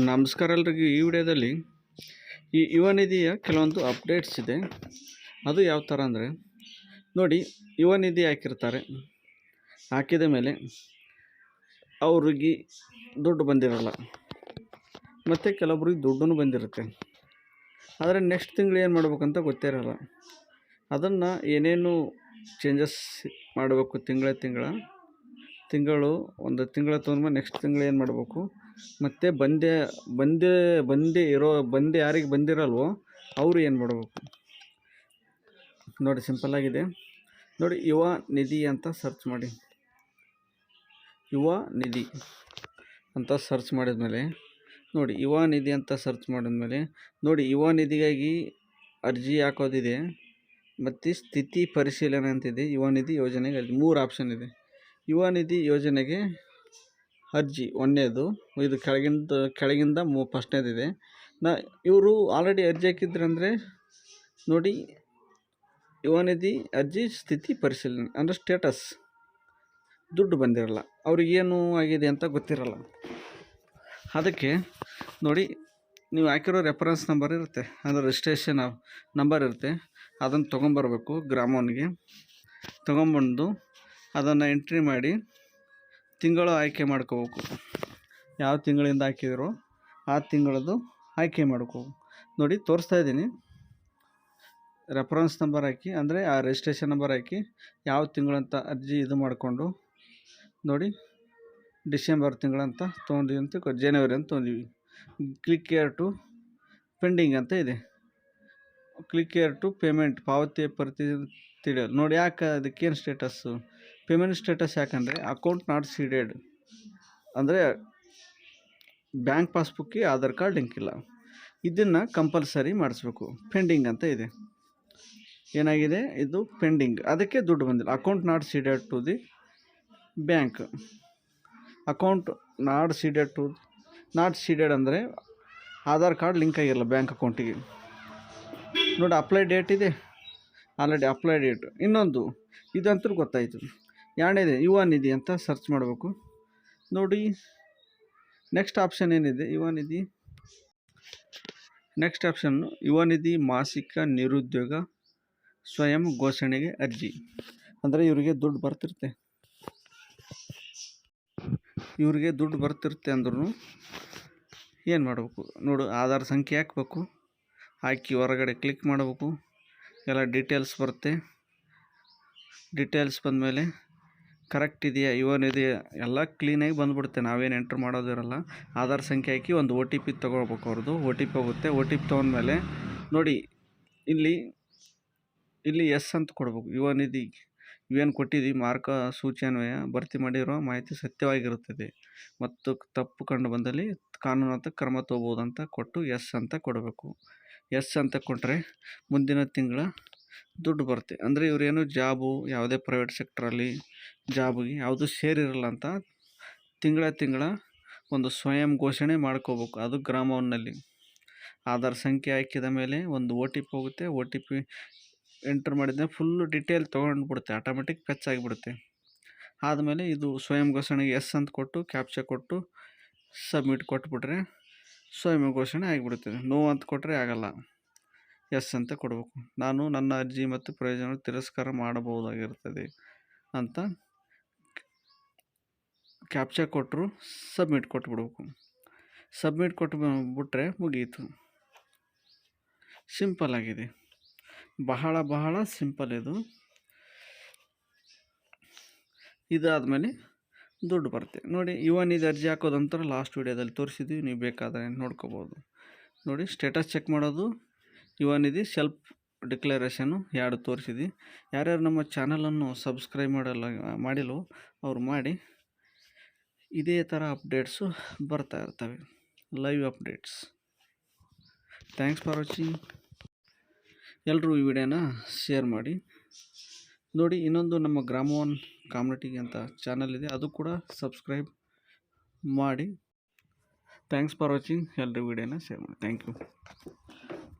ನಮಸ್ಕಾರ ಎಲ್ರಿಗೂ ಈ ವಿಡಿಯೋದಲ್ಲಿ ಈ ಯುವ ನಿಧಿಯ ಕೆಲವೊಂದು ಅಪ್ಡೇಟ್ಸ್ ಇದೆ. ಅದು ಯಾವ ಥರ ಅಂದರೆ, ನೋಡಿ, ಯುವ ನಿಧಿ ಹಾಕಿರ್ತಾರೆ. ಹಾಕಿದ ಮೇಲೆ ಅವ್ರಿಗೆ ದುಡ್ಡು ಬಂದಿರಲ್ಲ. ಮತ್ತು ಕೆಲವೊಬ್ರಿಗೆ ದುಡ್ಡು ಬಂದಿರುತ್ತೆ. ಆದರೆ ನೆಕ್ಸ್ಟ್ ತಿಂಗಳು ಏನು ಮಾಡ್ಬೇಕಂತ ಗೊತ್ತೇ ಇರಲ್ಲ ಅದನ್ನು ಏನೇನು ಚೇಂಜಸ್ ಮಾಡಬೇಕು ತಿಂಗಳ ತಿಂಗಳ ತಿಂಗಳು, ಒಂದು ತಿಂಗಳ ತೊಗೊಂಡ್ಮೇಲೆ ನೆಕ್ಸ್ಟ್ ತಿಂಗಳು ಏನು ಮಾಡಬೇಕು? ಮತ್ತು ಬಂದೆ, ಬಂದೇ ಬಂದೇ ಇರೋ, ಬಂದೆ ಯಾರಿಗೆ ಬಂದಿರಲ್ವೋ ಅವರು ಏನು ಮಾಡಬೇಕು? ನೋಡಿ ಸಿಂಪಲ್ ಆಗಿದೆ. ನೋಡಿ ಯುವ ನಿಧಿ ಅಂತ ಸರ್ಚ್ ಮಾಡಿ. ಯುವ ನಿಧಿ ಅಂತ ಸರ್ಚ್ ಮಾಡಿದ್ಮೇಲೆ, ನೋಡಿ ಯುವ ನಿಧಿ ಅಂತ ಸರ್ಚ್ ಮಾಡಿದ್ಮೇಲೆ, ನೋಡಿ ಯುವ ನಿಧಿಗಾಗಿ ಅರ್ಜಿ ಹಾಕೋದಿದೆ, ಮತ್ತು ಸ್ಥಿತಿ ಪರಿಶೀಲನೆ ಅಂತಿದೆ, ಯುವ ನಿಧಿ ಯೋಜನೆಗೆ ಮೂರು ಆಪ್ಷನ್ ಇದೆ. ಯುವ ನಿಧಿ ಯೋಜನೆಗೆ ಅರ್ಜಿ ಒಂದನೇದು ಇದು ಕೆಳಗಿಂದ ಕೆಳಗಿಂದ ಮೂ, ಫಸ್ಟ್ನೇದಿದೆ. ನಾ, ಇವರು ಆಲ್ರೆಡಿ ಅರ್ಜಿ ಹಾಕಿದ್ರಂದರೆ ನೋಡಿ, ಯುವ ನಿಧಿ ಅರ್ಜಿ ಸ್ಥಿತಿ ಪರಿಶೀಲನೆ, ಅಂದರೆ ಸ್ಟೇಟಸ್. ದುಡ್ಡು ಬಂದಿರಲ್ಲ ಅವ್ರಿಗೇನು ಆಗಿದೆ ಅಂತ ಗೊತ್ತಿರಲ್ಲ. ಅದಕ್ಕೆ ನೋಡಿ, ನೀವು ಹಾಕಿರೋ ರೆಫರೆನ್ಸ್ ನಂಬರ್ ಇರುತ್ತೆ ಅಂದರೆ ರಿಜಿಸ್ಟ್ರೇಷನ್ ನಂಬರ್ ಇರುತ್ತೆ. ಅದನ್ನು ತೊಗೊಂಬರ್ಬೇಕು, ಗ್ರಾಮವನ್ಗೆ. ತೊಗೊಂಬಂದು ಅದನ್ನು ಎಂಟ್ರಿ ಮಾಡಿ ತಿಂಗಳು ಆಯ್ಕೆ ಮಾಡ್ಕೋಬೇಕು. ಯಾವ ತಿಂಗಳಿಂದ ಹಾಕಿದ್ರು ಆ ತಿಂಗಳದ್ದು ಆಯ್ಕೆ ಮಾಡ್ಕೋ ನೋಡಿ, ತೋರಿಸ್ತಾ ಇದ್ದೀನಿ. ರೆಫರೆನ್ಸ್ ನಂಬರ್ ಹಾಕಿ, ಅಂದರೆ ಆ ರಿಜಿಸ್ಟ್ರೇಷನ್ ನಂಬರ್ ಹಾಕಿ ಯಾವ ತಿಂಗಳಂತ ಅರ್ಜಿ ಇದು ಮಾಡಿಕೊಂಡು, ನೋಡಿ, ಡಿಸೆಂಬರ್ ತಿಂಗಳಂತ ತೊಗೊಂಡಿವಿ ಅಂತ ಜನವರಿ ಅಂತ ತೊಗೊಂಡಿವಿ. ಕ್ಲಿಕ್ ಕೇರ್ ಟು ಪೆಂಡಿಂಗ್ ಅಂತ ಇದೆ. ಕ್ಲಿಕ್ ಕೇರ್ ಟು ಪೇಮೆಂಟ್ ಪಾವತಿ ಪ್ರತಿ ತಿಳಿಯೋದು ನೋಡಿ, ಯಾಕೆ ಅದಕ್ಕೇನು ಸ್ಟೇಟಸ್ಸು ಪೇಮೆಂಟ್ ಸ್ಟೇಟಸ್ ಯಾಕಂದರೆ ಅಕೌಂಟ್ ನಾಟ್ ಸೀಡೆಡ್ ಅಂದರೆ ಬ್ಯಾಂಕ್ ಪಾಸ್ಬುಕ್ಕಿಗೆ ಆಧಾರ್ ಕಾರ್ಡ್ ಲಿಂಕ್ ಇಲ್ಲ. ಇದನ್ನು ಕಂಪಲ್ಸರಿ ಮಾಡಿಸ್ಬೇಕು. ಪೆಂಡಿಂಗ್ ಅಂತ ಇದೆ. ಏನಾಗಿದೆ? ಇದು ಪೆಂಡಿಂಗ್. ಅದಕ್ಕೆ ದುಡ್ಡು ಬಂದಿಲ್ಲ. Account not seeded to the bank. Account not seeded to not seeded ಅಂದರೆ ಆಧಾರ್ ಕಾರ್ಡ್ ಲಿಂಕ್ ಆಗಿರಲ್ಲ ಬ್ಯಾಂಕ್ ಅಕೌಂಟಿಗೆ. ನೋಡಿ, ಅಪ್ಲೈ ಡೇಟ್ ಇದೆ. Already apply date. ಇನ್ನೊಂದು, ಇದಂತೂ ಗೊತ್ತಾಯಿತು. ಎರಡನೇದು ಯುವ ನಿಧಿ ಅಂತ ಸರ್ಚ್ ಮಾಡಬೇಕು. ನೋಡಿ ನೆಕ್ಸ್ಟ್ ಆಪ್ಷನ್ ಏನಿದೆ ಯುವ ನಿಧಿ ನೆಕ್ಸ್ಟ್ ಆಪ್ಷನ್ನು ಯುವ ನಿಧಿ ಮಾಸಿಕ ನಿರುದ್ಯೋಗ ಸ್ವಯಂ ಘೋಷಣೆಗೆ ಅರ್ಜಿ. ಅಂದರೆ ಇವರಿಗೆ ದುಡ್ಡು ಬರ್ತಿರುತ್ತೆ. ಇವರಿಗೆ ದುಡ್ಡು ಬರ್ತಿರುತ್ತೆ ಅಂದ್ರೂ ಏನು ಮಾಡಬೇಕು? ನೋಡು, ಆಧಾರ್ ಸಂಖ್ಯೆ ಹಾಕ್ಬೇಕು. ಹಾಕಿ ಹೊರಗಡೆ ಕ್ಲಿಕ್ ಮಾಡಬೇಕು. ಎಲ್ಲ ಡೀಟೇಲ್ಸ್ ಬರುತ್ತೆ. ಡೀಟೇಲ್ಸ್ ಬಂದಮೇಲೆ ಕರೆಕ್ಟ್ ಇದೆಯಾ ಇವನ್ ಇದೆಯಾ, ಎಲ್ಲ ಕ್ಲೀನಾಗಿ ಬಂದುಬಿಡುತ್ತೆ. ನಾವೇನು ಎಂಟ್ರ್ ಮಾಡೋದಿರಲ್ಲ. ಆಧಾರ್ ಸಂಖ್ಯೆ ಹಾಕಿ ಒಂದು ಒ ಟಿ ಪಿ ತೊಗೊಳ್ಬೇಕು ಅವ್ರದ್ದು. ಒ ಟಿ ಪಿ ಹೋಗುತ್ತೆ. ಒ ಟಿ ಪಿ ತೊಗೊಂಡ್ಮೇಲೆ ನೋಡಿ, ಇಲ್ಲಿ ಇಲ್ಲಿ ಎಸ್ ಅಂತ ಕೊಡ್ಬೇಕು. ಇವನ್ ಇದು ಇವೇನು ಕೊಟ್ಟಿದ್ದೀವಿ ಮಾರ್ಕ ಸೂಚನೆಯ ಭರ್ತಿ ಮಾಡಿರೋ ಮಾಹಿತಿ ಸತ್ಯವಾಗಿರುತ್ತದೆ. ಮತ್ತು ತಪ್ಪು ಕಂಡು ಬಂದಲ್ಲಿ ಕಾನೂನಾತ್ಮಕ ಕ್ರಮ ತಗೋಬೋದು ಅಂತ ಕೊಟ್ಟು ಎಸ್ ಅಂತ ಕೊಡಬೇಕು. ಎಸ್ ಅಂತ ಕೊಟ್ಟರೆ ಮುಂದಿನ ತಿಂಗಳ ದುಡ್ಡು ಬರುತ್ತೆ. ಅಂದರೆ ಇವರೇನು ಜಾಬು ಯಾವುದೇ ಪ್ರೈವೇಟ್ ಸೆಕ್ಟ್ರಲ್ಲಿ ಜಾಬ್ಗೆ ಯಾವುದು ಸೇರಿರಲ್ಲ ಅಂತ ತಿಂಗಳ ತಿಂಗಳ ಒಂದು ಸ್ವಯಂ ಘೋಷಣೆ ಮಾಡ್ಕೋಬೇಕು. ಅದು ಗ್ರಾಮವನ್ನಲ್ಲಿ. ಆಧಾರ್ ಸಂಖ್ಯೆ ಹಾಕಿದ ಮೇಲೆ ಒಂದು ಓ ಟಿ ಪಿ ಹೋಗುತ್ತೆ. ಓ ಟಿ ಪಿ ಎಂಟ್ರ್ ಮಾಡಿದ್ರೆ ಫುಲ್ಲು ಡಿಟೇಲ್ ತೊಗೊಂಡ್ಬಿಡುತ್ತೆ. ಆಟೋಮೆಟಿಕ್ ಪೆಚ್ ಆಗಿಬಿಡುತ್ತೆ. ಆದಮೇಲೆ ಇದು ಸ್ವಯಂ ಘೋಷಣೆಗೆ ಎಸ್ ಅಂತ ಕೊಟ್ಟು ಕ್ಯಾಪ್ಚಾ ಕೊಟ್ಟು ಸಬ್ಮಿಟ್ ಕೊಟ್ಬಿಟ್ರೆ ಸ್ವಯಂ ಘೋಷಣೆ ಆಗಿಬಿಡುತ್ತೆ. ನೋ ಅಂತ ಕೊಟ್ಟರೆ ಆಗಲ್ಲ. ಎಸ್ ಅಂತ ಕೊಡಬೇಕು. ನಾನು ನನ್ನ ಅರ್ಜಿ ಮತ್ತು ಪ್ರಯೋಜನ ತಿರಸ್ಕಾರ ಮಾಡಬಹುದಾಗಿರುತ್ತದೆ ಅಂತ ಕ್ಯಾಪ್ಚಾ ಕೊಟ್ಟರು, ಸಬ್ಮಿಟ್ ಕೊಟ್ಬಿಡ್ಬೇಕು. ಸಬ್ಮಿಟ್ ಕೊಟ್ಟು ಬಿಟ್ಟರೆ ಮುಗೀತು. ಸಿಂಪಲ್ ಆಗಿದೆ. ಬಹಳ ಬಹಳ ಸಿಂಪಲ್ ಇದು. ಇದಾದಮೇಲೆ ದುಡ್ಡು ಬರುತ್ತೆ. ನೋಡಿ ಇವನ್ ಇದು ಅರ್ಜಿ ಹಾಕೋದಂತರ ಲಾಸ್ಟ್ ವೀಡಿಯೋದಲ್ಲಿ ತೋರಿಸಿದ್ವಿ, ನೀವು ಬೇಕಾದರೆ ನೋಡ್ಕೋಬೋದು. ನೋಡಿ, ಸ್ಟೇಟಸ್ ಚೆಕ್ ಮಾಡೋದು. ಯುವ ನಿಧಿ ಸೆಲ್ಫ್ ಡಿಕ್ಲರೇಷನು ಎರಡು ತೋರಿಸಿದ್ವಿ. ಯಾರ್ಯಾರು ನಮ್ಮ ಚಾನಲನ್ನು ಸಬ್ಸ್ಕ್ರೈಬ್ ಮಾಡಲ್ಲ ಮಾಡಿಲ್ವೋ ಅವ್ರು ಮಾಡಿ. ಇದೇ ಥರ ಅಪ್ಡೇಟ್ಸು ಬರ್ತಾ ಇರ್ತವೆ. Live updates. Thanks for watching. ಎಲ್ಲರೂ ಈ ವಿಡಿಯೋನ ಶೇರ್ ಮಾಡಿ. ನೋಡಿ, ಇನ್ನೊಂದು ನಮ್ಮ ಗ್ರಾಮವನ್ ಕಾಮ್ಯುನಿಟಿಗೆ ಅಂತ ಚಾನಲ್ ಇದೆ. ಅದು ಕೂಡ ಸಬ್ಸ್ಕ್ರೈಬ್ ಮಾಡಿ. Thanks for watching. ಎಲ್ಲರೂ ವಿಡಿಯೋನ ಶೇರ್ ಮಾಡಿ. Thank you.